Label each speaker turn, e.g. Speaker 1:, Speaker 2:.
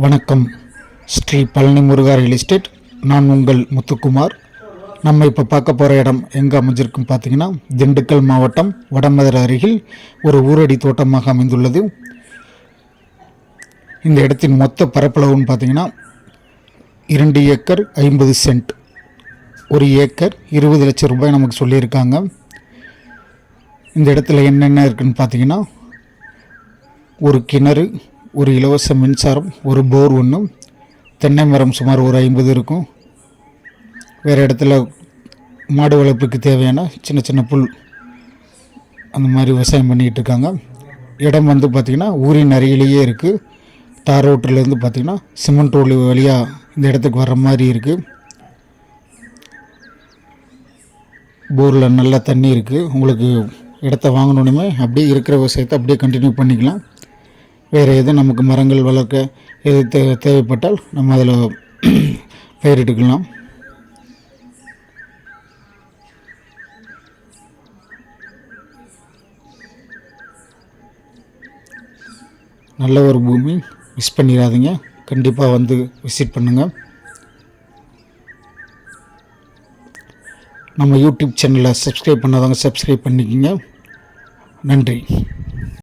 Speaker 1: வணக்கம். Sri Palani Muruga real estate நான் உங்கள் முத்துக்குமார். நம்ம இப்போ பார்க்க போகிற இடம் எங்கே அமைஞ்சிருக்குன்னு பார்த்தீங்கன்னா திண்டுக்கல் மாவட்டம் வடமதுரை அருகில் ஒரு ஊரடி தோட்டமாக அமைந்துள்ளது. இந்த இடத்தின் மொத்த பரப்பளவுன்னு பார்த்தீங்கன்னா இரண்டு ஏக்கர் ஐம்பது சென்ட். ஒரு ஏக்கர் இருபது லட்சம் ரூபாய் நமக்கு சொல்லியிருக்காங்க. இந்த இடத்துல என்னென்ன இருக்குன்னு பார்த்தீங்கன்னா ஒரு கிணறு ஒரு இலவச மின்சாரம் ஒரு போர் ஒன்று தென்னை மரம் சுமார் ஒரு ஐம்பது இருக்கும். வேறு இடத்துல மாடு வளர்ப்புக்கு தேவையான சின்ன சின்ன புல் அந்த மாதிரி விவசாயம் பண்ணிக்கிட்டு இருக்காங்க. இடம் வந்து பார்த்திங்கன்னா ஊரின் அருகிலேயே இருக்குது தார் ரோட்டிலேருந்து பார்த்திங்கன்னா சிமெண்ட் ரோடு வழியாக இந்த இடத்துக்கு வர்ற மாதிரி இருக்குது போரில் நல்லா தண்ணி இருக்குது உங்களுக்கு இடத்த வாங்கணுன்னுமே அப்படியே இருக்கிற விவசாயத்தை அப்படியே கண்டினியூ பண்ணிக்கலாம். வேறு எதுவும் நமக்கு மரங்கள் வளர்க்க எது தே தேவைப்பட்டால் நம்ம அதில் பயிரிட்டுக்கலாம் நல்ல ஒரு பூமி மிஸ் பண்ணிடாதீங்க. கண்டிப்பாக வந்து விசிட் பண்ணுங்கள் நம்ம யூடியூப் சேனலை சப்ஸ்கிரைப் பண்ணாதவங்க சப்ஸ்கிரைப் பண்ணிக்கோங்க. நன்றி.